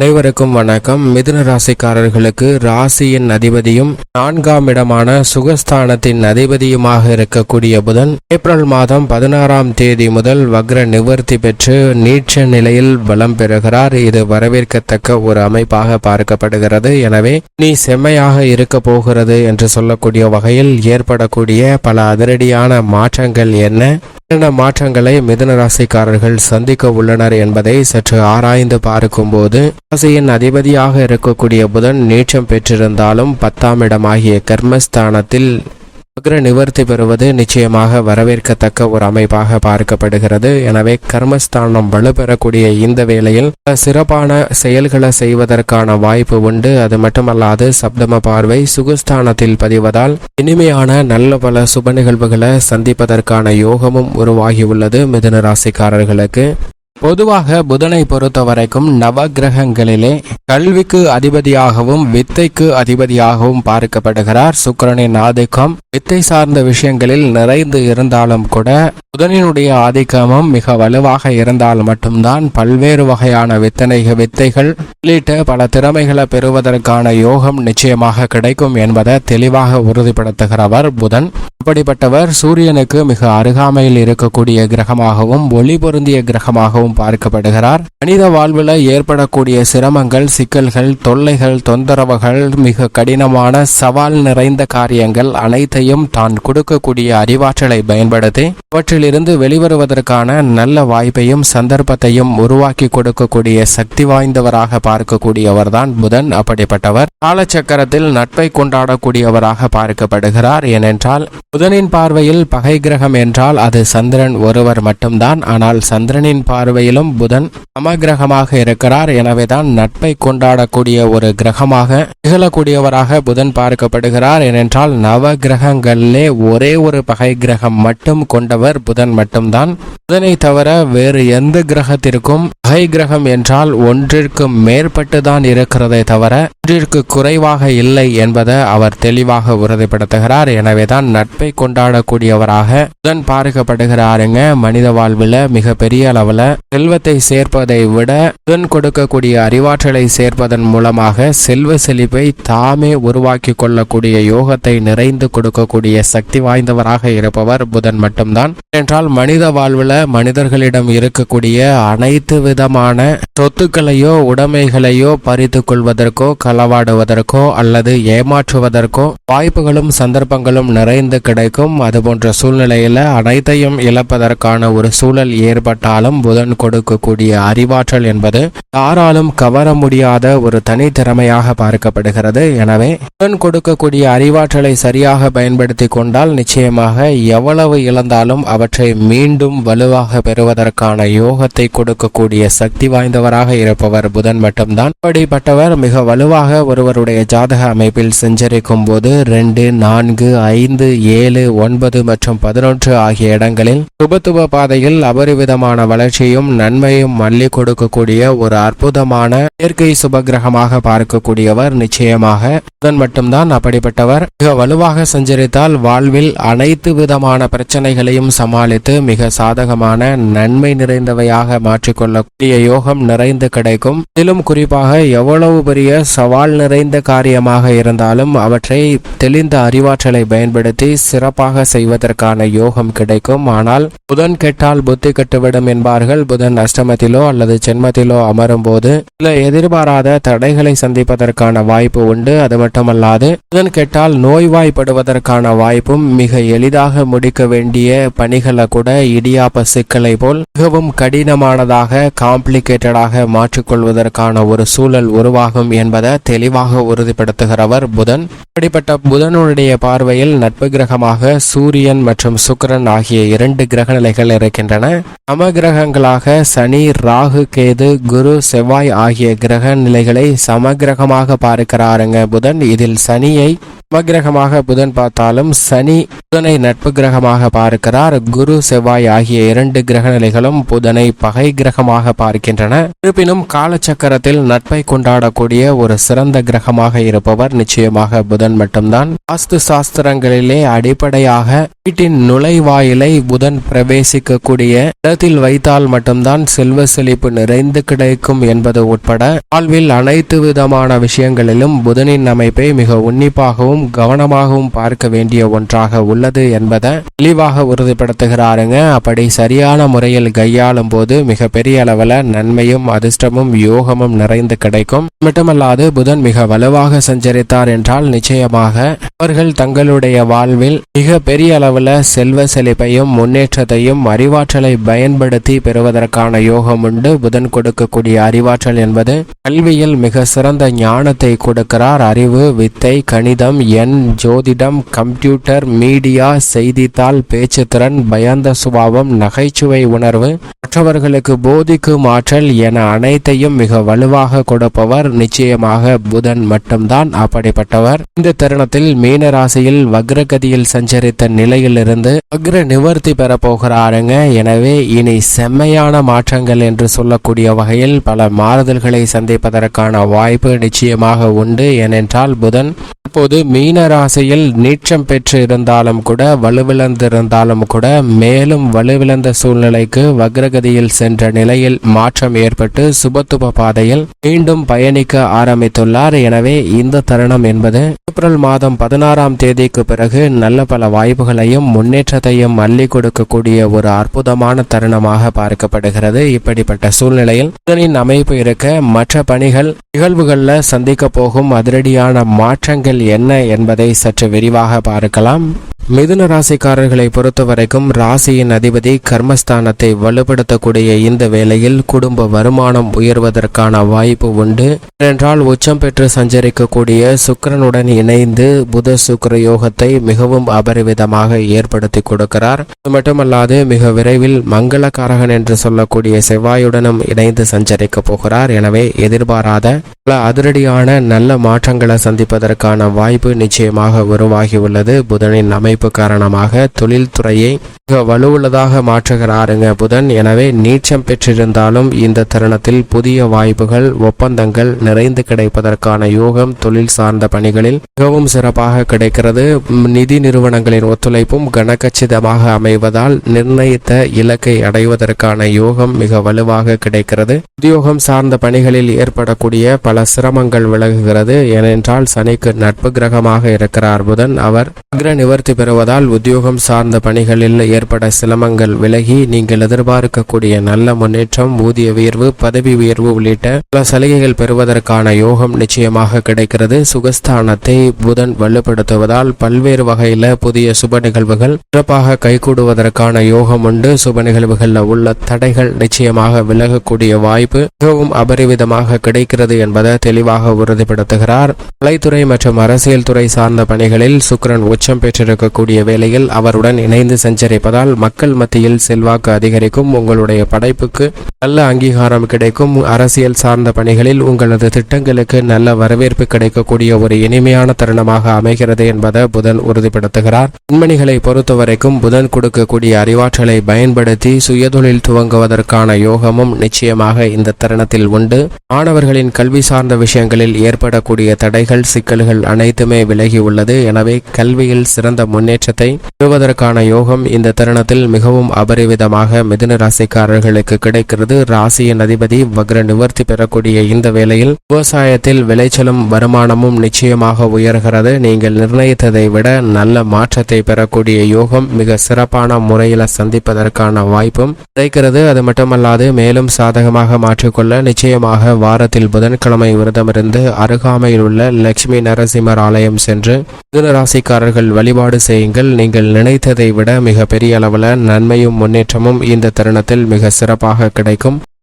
அனைவருக்கும் வணக்கம். மிதுன ராசிக்காரர்களுக்கு ராசியின் அதிபதியும் நான்காம் இடமான சுகஸ்தானத்தின் அதிபதியுமாக இருக்கக்கூடிய புதன் ஏப்ரல் மாதம் பதினாறாம் தேதி முதல் வக்ர நிவர்த்தி பெற்று நீட்ச நிலையில் பலம் பெறுகிறார். இது வரவேற்கத்தக்க ஒரு அமைப்பாக பார்க்கப்படுகிறது. எனவே நீ செம்மையாக இருக்க போகிறது என்று சொல்லக்கூடிய வகையில் ஏற்படக்கூடிய பல அதிரடியான மாற்றங்கள் என்ன? என்னென்ன மாற்றங்களை மிதுன ராசிக்காரர்கள் சந்திக்க உள்ளனர் என்பதை சற்று ஆராய்ந்து பார்க்கும்போது ராசியின் அதிபதியாக இருக்கக்கூடிய புதன் நீச்சம் பெற்றிருந்தாலும் பத்தாம் இடமாகிய கர்மஸ்தானத்தில் அக்ர நிவர்த்தி பெறுவது நிச்சயமாக வரவேற்கத்தக்க ஒரு அமைப்பாக பார்க்கப்படுகிறது. எனவே கர்மஸ்தானம் வலுப்பெறக்கூடிய இந்த வேளையில் சிறப்பான செயல்களை செய்வதற்கான வாய்ப்பு உண்டு. அது மட்டுமல்லாது சப்தம பார்வை சுகஸ்தானத்தில் பதிவதால் இனிமையான நல்ல பல சுப நிகழ்வுகளை சந்திப்பதற்கான யோகமும் உருவாகியுள்ளது மிதுன ராசிக்காரர்களுக்கு. பொதுவாக புதனை பொறுத்த வரைக்கும் நவகிரகங்களிலே கல்விக்கு அதிபதியாகவும் வித்தைக்கு அதிபதியாகவும் பார்க்கப்படுகிறார். சுக்கிரனின் ஆதிக்கம் வித்தை சார்ந்த விஷயங்களில் நிறைந்து இருந்தாலும் கூட புதனினுடைய ஆதிக்கமும் மிக வலுவாக இருந்தால் மட்டும்தான் பல்வேறு வகையான வித்தனை வித்தைகள் உள்ளிட்ட பல திறமைகளை பெறுவதற்கான யோகம் நிச்சயமாக கிடைக்கும் என்பதை தெளிவாக உறுதிப்படுத்துகிறவர் புதன். அப்படிப்பட்டவர் சூரியனுக்கு மிக அருகாமையில் இருக்கக்கூடிய கிரகமாகவும் ஒளி பொருந்திய கிரகமாகவும் பார்க்கப்படுகிறார். மனித வாழ்வில் ஏற்படக்கூடிய சிரமங்கள் சிக்கல்கள் தொல்லைகள் தொந்தரவுகள் மிக கடினமான சவால் நிறைந்த காரியங்கள் அனைத்தையும் தான் கொடுக்கக்கூடிய அறிவாற்றலை பயன்படுத்தி அவற்றிலிருந்து வெளிவருவதற்கான நல்ல வாய்ப்பையும் சந்தர்ப்பத்தையும் உருவாக்கி கொடுக்கக்கூடிய சக்தி வாய்ந்தவராக பார்க்கக்கூடியவர் தான் புதன் அப்படிப்பட்டவர். காலச்சக்கரத்தில் நட்பை கொண்டாடக்கூடியவராக பார்க்கப்படுகிறார். ஏனென்றால் புதனின் பார்வையில் பகை கிரகம் என்றால் அது சந்திரன் ஒருவர் மட்டும்தான். ஆனால் சந்திரனின் பார்வை பார்வையிலும் புதன் சமகிரகமாக இருக்கிறார் எனவேதான் நட்பை கொண்டாடக்கூடிய ஒரு கிரகமாக திகழக்கூடியவராக புதன் பார்க்கப்படுகிறார். ஏனென்றால் நவ கிரகங்களிலே ஒரே ஒரு பகை கிரகம் மட்டும் கொண்டவர் புதன் மட்டும்தான். புதனை தவிர வேறு எந்த கிரகத்திற்கும் பகை கிரகம் என்றால் ஒன்றிற்கு மேற்பட்டு தான் தவிர ஒன்றிற்கு குறைவாக இல்லை என்பதை அவர் தெளிவாக உறுதிப்படுத்துகிறார். எனவேதான் நட்பை கொண்டாடக்கூடியவராக புதன் பார்க்கப்படுகிறாருங்க. மனித வாழ்வில் மிக பெரிய அளவில் செல்வத்தை சேர்ப்பதை விட புதன் கொடுக்கக்கூடிய அறிவாற்றலை சேர்ப்பதன் மூலமாக செல்வ செழிப்பை தாமே உருவாக்கி கொள்ளக்கூடிய யோகத்தை நிறைந்து கொடுக்கக்கூடிய சக்தி வாய்ந்தவராக இருப்பவர் புதன் மட்டும்தான். என்றால் மனித வாழ்வில் மனிதர்களிடம் இருக்கக்கூடிய அனைத்து விதமான சொத்துக்களையோ உடைமைகளையோ பறித்து கொள்வதற்கோ களவாடுவதற்கோ அல்லது ஏமாற்றுவதற்கோ வாய்ப்புகளும் சந்தர்ப்பங்களும் நிறைந்து கிடைக்கும். அதுபோன்ற சூழ்நிலையில் அனைத்தையும் இழப்பதற்கான ஒரு சூழல் ஏற்பட்டாலும் புதன் கொடுக்கக்கூடிய அறிவாற்றல் என்பது யாராலும் கவர முடியாத ஒரு தனித்திறமையாக பார்க்கப்படுகிறது. எனவே உடன் கொடுக்கக்கூடிய அறிவாற்றலை சரியாக பயன்படுத்தி கொண்டால் நிச்சயமாக எவ்வளவு இழந்தாலும் அவற்றை மீண்டும் வலுவாக பெறுவதற்கான யோகத்தை கொடுக்கக்கூடிய சக்தி வாய்ந்தவராக இருப்பவர் புதன் மட்டும்தான். அப்படிப்பட்டவர் மிக வலுவாக ஒருவருடைய ஜாதக அமைப்பில் செஞ்சரிக்கும் போது ரெண்டு நான்கு ஐந்து ஏழு ஒன்பது மற்றும் பதினொன்று ஆகிய இடங்களில் சுபத்துவ பாதையில் அபரிவிதமான வளர்ச்சியும் நன்மையும் மல்லி கொடுக்கக்கூடிய ஒரு அற்புதமான இயற்கை சுபகிரகமாக பார்க்கக்கூடியவர் நிச்சயமாக. புதன் மட்டும்தான் அப்படிப்பட்டவர். மிக வலுவாக சஞ்சரித்தால் வாழ்வில் அனைத்து விதமான பிரச்சனைகளையும் சமாளித்து மிக சாதகமான நன்மை நிறைந்தவையாக மாற்றிக்கொள்ளக்கூடிய யோகம் நிறைந்து கிடைக்கும். இதிலும் குறிப்பாக எவ்வளவு பெரிய சவால் நிறைந்த காரியமாக இருந்தாலும் அவற்றை தெளிந்த அறிவாற்றலை பயன்படுத்தி சிறப்பாக செய்வதற்கான யோகம் கிடைக்கும். ஆனால் புதன் கெட்டால் புத்தி கெட்டுவிடும் என்பார்கள். புதன் அஷ்டமத்திலோ அல்லது சென்மத்திலோ அமரும் போது சில எதிர்பாராத தடைகளை சந்திப்பதற்கான வாய்ப்பு உண்டு. அது மட்டுமல்லாது புதன் கெட்டால் நோய்வாய்ப்படுவதற்கான வாய்ப்பும் மிக எளிதாக முடிக்க வேண்டிய பணிகளை கூட இடியாப்ப சிக்கலை போல் மிகவும் கடினமானதாக காம்ப்ளிகேட்டடாக மாற்றிக்கொள்வதற்கான ஒரு சூழல் உருவாகும் என்பதை தெளிவாக உறுதிப்படுத்துகிறவர் புதன். அப்படிப்பட்ட புதனுடைய பார்வையில் நட்பு கிரகமாக சூரியன் மற்றும் சுக்கிரன் ஆகிய இரண்டு கிரக நிலைகள் இருக்கின்றன. சம கிரகங்களாக சனி ராகு கேது குரு செவ்வாய் ஆகிய கிரக நிலைகளை சமகிரகமாக பார்க்கிறாருங்க புதன். இதில் சனியை நவகிரகமாக புதன் பார்த்தாலும் சனி புதனை நட்பு கிரகமாக பார்க்கிறார். குரு செவ்வாய் ஆகிய இரண்டு கிரக நிலைகளும் புதனை பகை கிரகமாக பார்க்கின்றன. இருப்பினும் காலச்சக்கரத்தில் நட்பை கொண்டாடக்கூடிய ஒரு சிறந்த கிரகமாக இருப்பவர் நிச்சயமாக புதன் மட்டும்தான். வாஸ்து சாஸ்திரங்களிலே அடிப்படையாக வீட்டின் நுழைவாயிலை புதன் பிரவேசிக்கக்கூடிய இடத்தில் வைத்தால் மட்டும்தான் செல்வ செழிப்பு நிறைந்து கிடைக்கும் என்பது உட்பட வாழ்வில் அனைத்து விதமான விஷயங்களிலும் புதனின் அமைப்பை மிக உன்னிப்பாகவும் கவனமாகவும் பார்க்க வேண்டிய ஒன்றாக உள்ளது என்பதை தெளிவாக உறுதிப்படுத்துகிறாருங்க. அப்படி சரியான முறையில் கையாளும் போது மிக பெரிய அளவில் நன்மையும் அதிர்ஷ்டமும் யோகமும் நிறைந்து கிடைக்கும். மட்டுமல்லாது புதன் மிக வலுவாக சஞ்சரித்தார் என்றால் நிச்சயமாக அவர்கள் தங்களுடைய வாழ்வில் மிக பெரிய அளவில் செல்வ செழிப்பையும் முன்னேற்றத்தையும் அறிவாற்றலை பயன்படுத்தி பெறுவதற்கான யோகம் உண்டு. புதன் கொடுக்கக்கூடிய அறிவாற்றல் என்பது கல்வியில் மிக சிறந்த ஞானத்தை கொடுக்கிறார். அறிவு வித்தை கணிதம் எண் ஜோதிடம் கம்ப்யூட்டர் மீடியா செய்தித்தாள் பேச்சுத்திறன் பயந்த சுபாவம் நகைச்சுவை உணர்வு மற்றவர்களுக்கு போதிக்கும் ஆற்றல் என அனைத்தையும் மிக வலுவாக கொடுப்பவர் நிச்சயமாக புதன் மட்டும்தான். அப்படிப்பட்டவர் இந்த தருணத்தில் மீன ராசியில் வக்ரகதியில் சஞ்சரித்த நிலையிலிருந்து வக்ர நிவர்த்தி பெற போகிறாருங்க. எனவே இனி செம்மையான மாற்றங்கள் என்று சொல்லக்கூடிய வகையில் பல மாறுதல்களை சந்திப்பதற்கான வாய்ப்பு நிச்சயமாக உண்டு. ஏனென்றால் புதன் இப்போது மீன ராசியில் நீச்சம் பெற்று இருந்தாலும் கூட வலுவிழந்திருந்தாலும் கூட மேலும் வலுவிழந்த சூழ்நிலைக்கு வக்ரகதியில் சென்ற நிலையில் மாற்றம் ஏற்பட்டு சுபத்துப பாதையில் மீண்டும் பயணிக்க ஆரம்பித்துள்ளார். எனவே இந்த தருணம் என்பது ஏப்ரல் மாதம் பதினாறாம் தேதிக்கு பிறகு நல்ல பல வாய்ப்புகளையும் முன்னேற்றத்தையும் அள்ளி கொடுக்கக்கூடிய ஒரு அற்புதமான தருணமாக பார்க்கப்படுகிறது. இப்படிப்பட்ட சூழ்நிலையில் புதனின் அமைப்பு இருக்க மற்ற பணிகள் நிகழ்வுகளில் சந்திக்க போகும் அதிரடியான மாற்றங்கள் என்ன என்பதை சற்று விரிவாக பார்க்கலாம். மிதுன ராசிக்காரர்களை பொறுத்தவரைக்கும் ராசியின் அதிபதி கர்மஸ்தானத்தை வலுப்படுத்தக்கூடிய இந்த வேளையில் குடும்ப வருமானம் உயர்வதற்கான வாய்ப்பு உண்டு. ஏனென்றால் உச்சம் பெற்று சஞ்சரிக்கக்கூடிய சுக்கரனுடன் இணைந்து புத சுக்கர யோகத்தை மிகவும் அபரிவிதமாக ஏற்படுத்தி கொடுக்கிறார். அது மட்டுமல்லாது மிக விரைவில் மங்களக்காரகன் என்று சொல்லக்கூடிய செவ்வாயுடனும் இணைந்து சஞ்சரிக்க போகிறார். எனவே எதிர்பாராத பல அதிரடியான நல்ல மாற்றங்களை சந்திப்பதற்கான வாய்ப்பு நிச்சயமாக உருவாகியுள்ளது. புதனின் அமைப்பு காரணமாக தொழில்துறையை மிக வலுவுள்ளதாக மாற்றுகிறாருங்க புதன். எனவே நீச்சம் பெற்றிருந்தாலும் இந்த தருணத்தில் புதிய வாய்ப்புகள் ஒப்பந்தங்கள் நிறைந்து கிடைப்பதற்கான யோகம் தொழில் சார்ந்த பணிகளில் மிகவும் சிறப்பாக கிடைக்கிறது. நிதி நிறுவனங்களின் ஒத்துழைப்பும் கனகச்சிதமாக அமைவதால் நிர்ணயித்த இலக்கை அடைவதற்கான யோகம் மிக வலுவாக கிடைக்கிறது. உத்தியோகம் சார்ந்த பணிகளில் ஏற்படக்கூடிய பல சிரமங்கள் விலகுகிறது. ஏனென்றால் சனிக்கு நட்பு கிரகமாக இருக்கிறார் புதன். அவர் அக்ர நிவர்த்தி பெறுவதால் உத்தியோகம் சார்ந்த பணிகளில் ஏற்பட சிரமங்கள் விலகி நீங்கள் எதிர்பார்க்கக்கூடிய நல்ல முன்னேற்றம் ஊதிய உயர்வு பதவி உயர்வு உள்ளிட்ட பல சலுகைகள் பெறுவதற்கான யோகம் நிச்சயமாக கிடைக்கிறது. சுகஸ்தானத்தை புதன் வலுப்படுத்துவதால் பல்வேறு வகையில புதிய சுப நிகழ்வுகள் சிறப்பாக கைகூடுவதற்கான யோகம் உண்டு. சுப நிகழ்வுகளில் உள்ள தடைகள் நிச்சயமாக விலகக்கூடிய வாய்ப்பு மிகவும் அபரிவிதமாக கிடைக்கிறது என்பதை தெளிவாக உறுதிப்படுத்துகிறார். கலைத்துறை மற்றும் அரசியல் துறை சார்ந்த பணிகளில் சுக்கிரன் உச்சம் பெற்றிருக்கக்கூடிய வேளையில் அவருடன் இணைந்து சஞ்சரிப்பதால் மக்கள் மத்தியில் செல்வாக்கு அதிகரிக்கும். உங்களுடைய படைப்புக்கு நல்ல அங்கீகாரம் கிடைக்கும். அரசியல் சார்ந்த பணிகளில் உங்களது திட்டங்களுக்கு நல்ல வரவேற்பு கிடைக்கக்கூடிய ஒரு இனிமையான தருணமாக அமைகிறது என்பதை புதன் உறுதிப்படுத்துகிறார். பெண்மணிகளை பொறுத்தவரைக்கும் புதன் கொடுக்கக்கூடிய அறிவாற்றலை பயன்படுத்தி சுயதொழில் துவங்குவதற்கான யோகமும் நிச்சயமாக இந்த தருணத்தில் உண்டு. மாணவர்களின் கல்வி சார்ந்த விஷயங்களில் ஏற்படக்கூடிய தடைகள் சிக்கல்கள் அனைத்துமே விலகி உள்ளது. எனவே கல்வியில் சிறந்த முன்னேற்றத்தை பெறுவதற்கான யோகம் இந்த தருணத்தில் மிகவும் அபரிவிதமாக மிதுன ராசிக்காரர்களுக்கு கிடைக்கிறது. ராசியின் அதிபதி வக்ர நிவர்த்தி பெறக்கூடிய இந்த வேளையில் விவசாயத்தில் விளைச்சலும் வருமானமும் நிச்சயமாக உயர்கிறது. நீங்கள் நிர்ணயித்ததை விட நல்ல மாற்றத்தை பெறக்கூடிய யோகம் மிக சிறப்பான முறையில் சந்திப்பதற்கான வாய்ப்பும் கிடைக்கிறது. அது மட்டுமல்லாது மேலும் சாதகமாக மாற்றிக்கொள்ள நிச்சயமாக வாரத்தில் புதன்கிழமை விரதமிருந்து அருகாமையில் உள்ள லட்சுமி நரசிம்மர் ஆலயம் சென்று மிதுன ராசிக்காரர்கள் வழிபாடு செய்யுங்கள். நீங்கள் நினைத்ததை விட மிக பெரிய அளவில் நன்மையும் முன்னேற்றமும் இந்த தருணத்தில் மிக சிறப்பாக கிடைக்கும்.